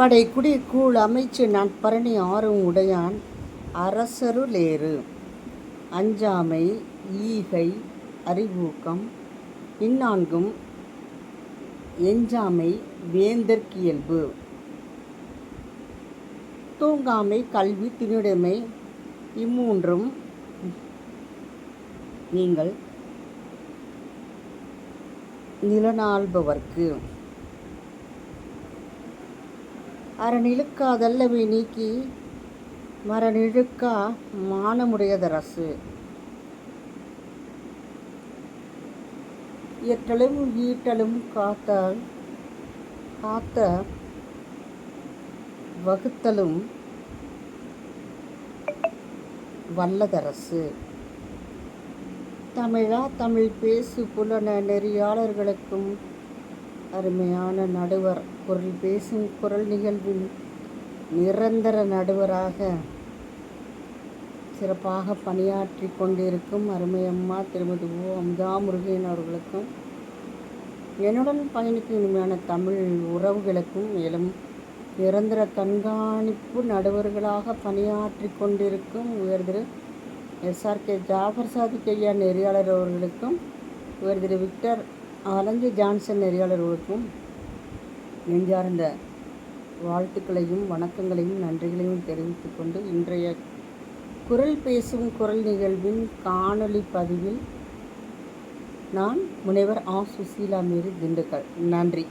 படைக்குடி கூழ் அமைச்சு நட்பரணி ஆறும் உடையான் அரசருளேறு அஞ்சாமை ஈகை அறிவூக்கம் இந்நான்கும் எஞ்சாமை வேந்தற்கியல்பு தூங்காமை கல்வி திணிடைமை இம்மூன்றும் நீங்கள் நிலநாள்பவர்க்கு அறநிழுக்காதல்லவை நீக்கி மரநிழுக்கா மானமுடையதரசு எட்டலும் ஈட்டலும் காத்தால் காத்த வகுத்தலும் வல்லதரசு. தமிழா தமிழ் பேசு புலன நெறியாளர்களுக்கும் அருமையான நடுவர். குரல் பேசும் குரல் நிகழ்வின் நிரந்தர நடுவராக சிறப்பாக பணியாற்றி கொண்டிருக்கும் அருமையம்மா திருமதி ஓ. அம்தா முருகன் அவர்களுக்கும் என்னுடன் பயணிக்கும் இனிமையான தமிழ் உறவுகளுக்கும் மேலும் நிரந்தர கண்காணிப்பு நடுவர்களாக பணியாற்றி கொண்டிருக்கும் உயர்திரு எஸ்ஆர்கே ஜாஃபர் சாதிக் ஐயா நெறியாளர் அவர்களுக்கும் உயர்திரு விக்டர் ஆலஞ்சு ஜான்சன் நெறியாளர்களுக்கும் நெஞ்சார்ந்த வாழ்த்துக்களையும் வணக்கங்களையும் நன்றிகளையும் தெரிவித்துக் கொண்டு இன்றைய குரல் பேசும் குரல் நிகழ்வின் காணொளி பதிவில் நான் முனைவர் ஆ. சுசீலா மேரி திண்டுக்கல். நன்றி.